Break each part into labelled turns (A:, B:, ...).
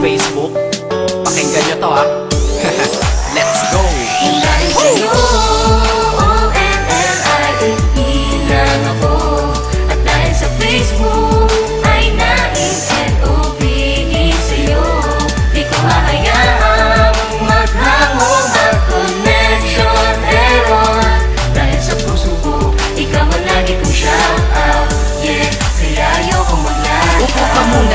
A: Facebook? Pakinggan nyo to ha.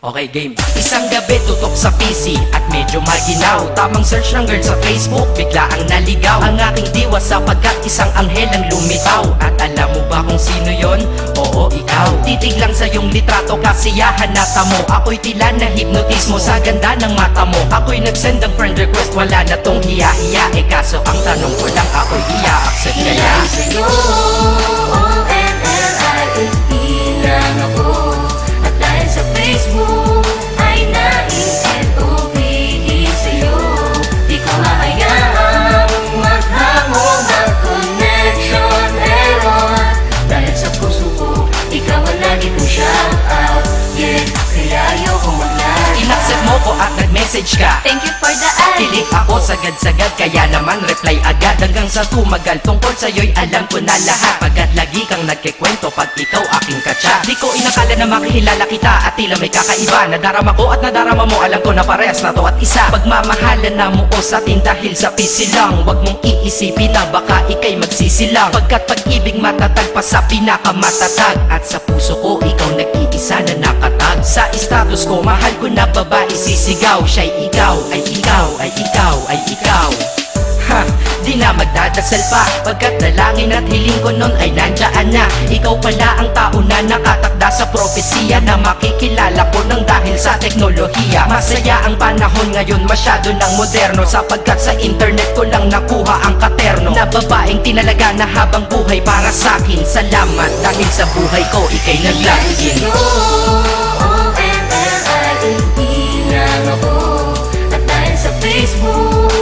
A: Okay, game. Isang gabi tutok sa PC at medyo maginaw Tamang search ng girl sa Facebook, bigla ang naligaw. Ang aking diwa sapagkat isang anghel ang lumitaw. At alam mo ba kung sino yon? Oo, ikaw. Titig lang sa iyong litrato, kasiyahan na tamo. Ako'y tila na hipnotismo sa ganda ng mata mo. Ako'y nag-send ng friend request, wala na tong hiya-hiya. Eh kaso ang tanong ko lang, ako'y iya-accept kaya?
B: Dahil sa'yo, ako
A: sagad-sagad kaya naman reply agad. Hanggang sa tumagal tungkol sa'yo'y alam ko na lahat. Pagkat lagi kang nagkikwento pag ikaw aking katsa. Di ko inakala na makihilala kita at tila may kakaiba. Nadarama ko at nadarama mo alam ko na parehas na to at isa. Pagmamahalan na mo sa atin dahil sa PC lang. Huwag mong iisipin na baka ikay magsisilang. Pagkat pag-ibig matatag pa sa pinakamatatag. At sa puso ko ikaw nag-iisa na nakatag status ko. Mahal ko na babae sisigaw. Siya'y ikaw, ay ikaw, ay ikaw, ay ikaw. Ha, di na magdadasal pa. Pagkat dalangin at hiling ko nun ay nandyan na. Ikaw pala ang tao na nakatakda sa propesiya Na makikilala ko ng dahil sa teknolohiya. Masaya ang panahon ngayon masyado ng moderno. Sapagkat sa internet ko lang nakuha ang katerno. Na babaeng tinalaga na habang buhay para sakin Salamat dahil sa buhay ko ikay naglagin
B: sa'yo, Facebook,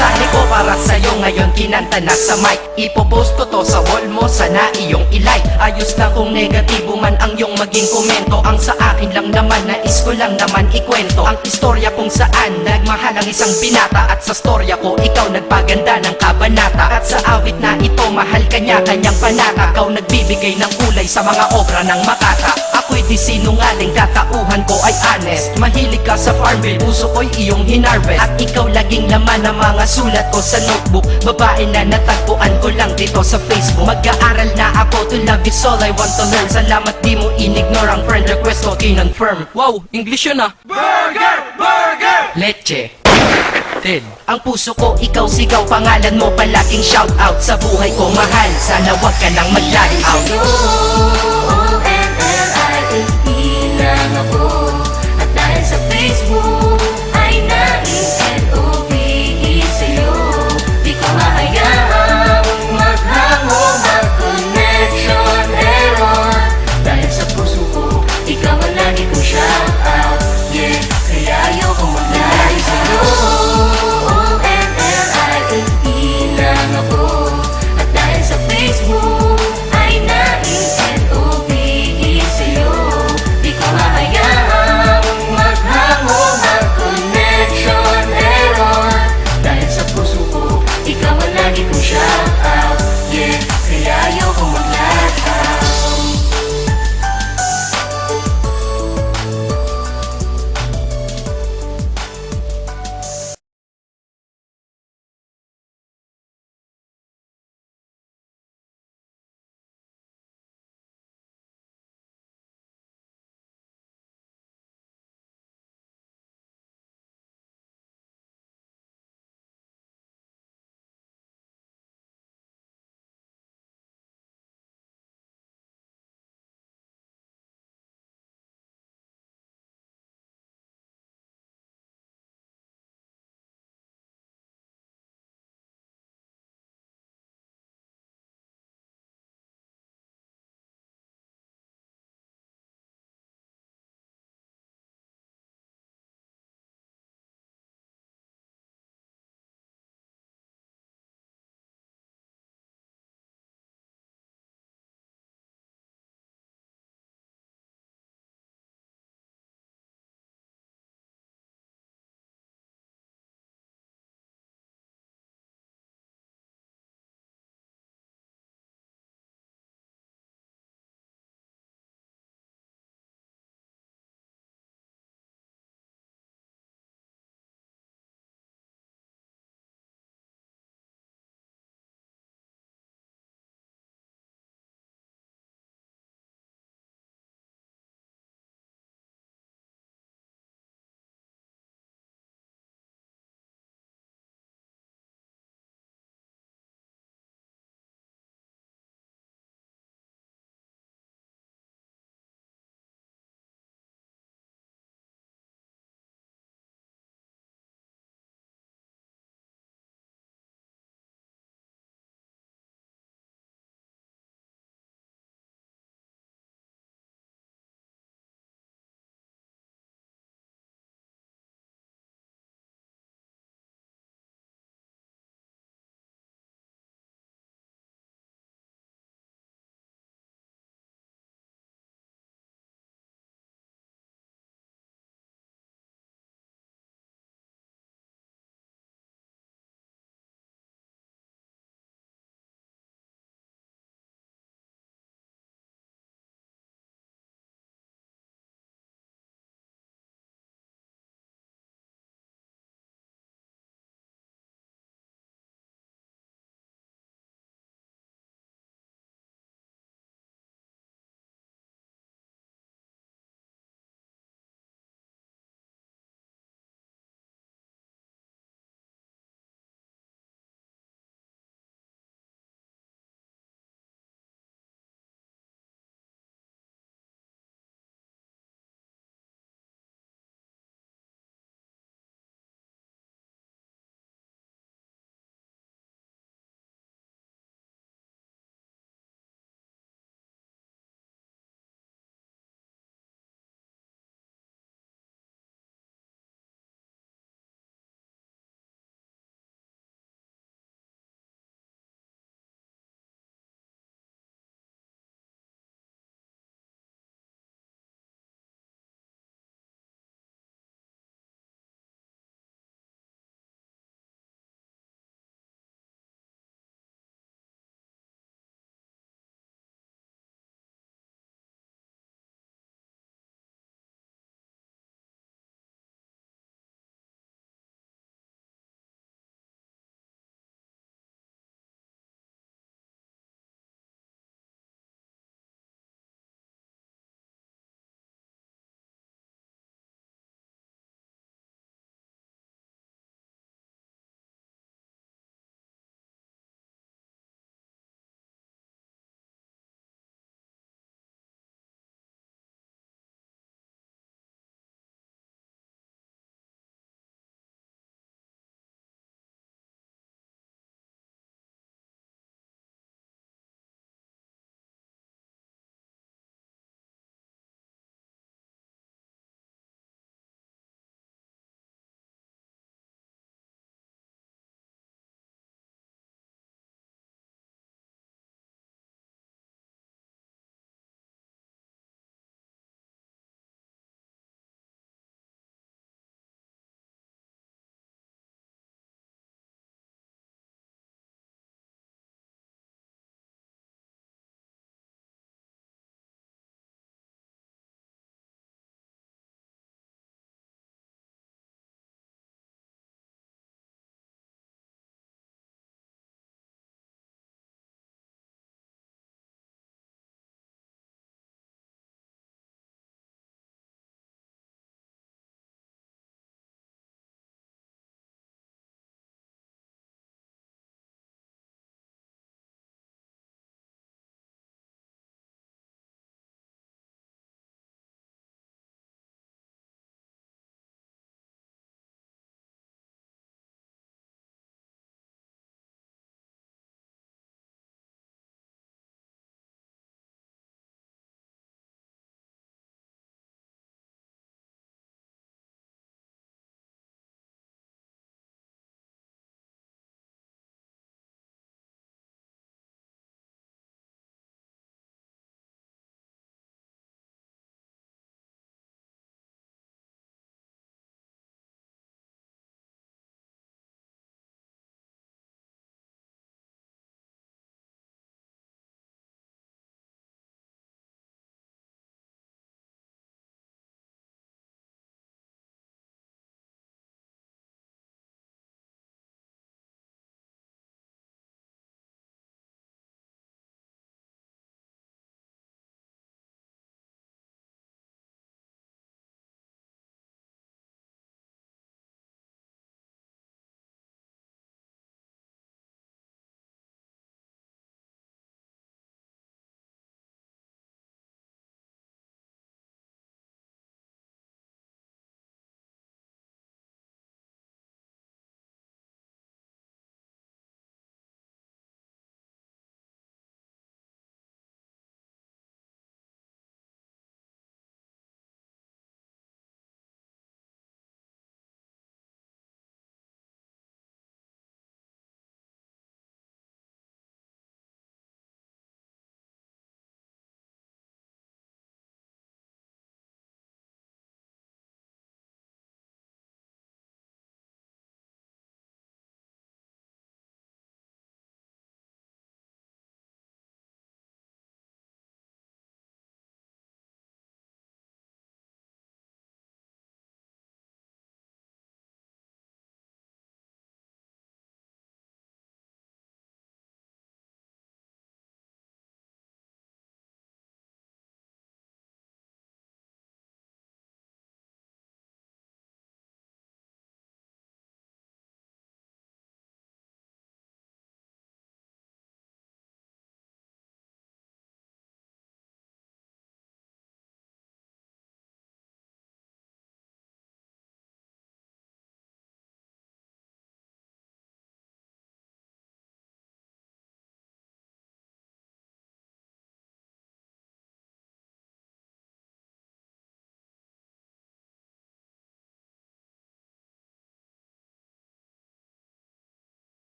A: Mensahe ko para sa'yo ngayon kinanta na sa mic. Ipopost ko to sa wall mo, sana iyong ilike Ayos na kung negatibo man ang iyong maging komento. Ang sa akin lang naman, nais ko lang naman ikwento. Ang istorya kung saan nagmahal ang isang binata. At sa storya ko, ikaw nagpaganda ng kabanata. At sa awit na ito, mahal kanya kanyang panata. Ikaw nagbibigay ng kulay sa mga obra ng makata. Ako'y di sinungaling, katauhan ay honest Mahilig ka sa farmville, puso ko'y iyong hinarvest. At ikaw laging laman ng mga sulat ko sa notebook. Babae na natagpuan ko lang dito sa Facebook. Mag-aaral na ako to love is all I want to learn. Salamat di mo inignore ang friend request ko. Kinonfirm. Wow, English yun ah. Burger! Burger! Leche. Ted. Ang puso ko, ikaw sigaw, pangalan mo palaging shout out Sa buhay ko. Mahal, sana wag ka nang mag-lag out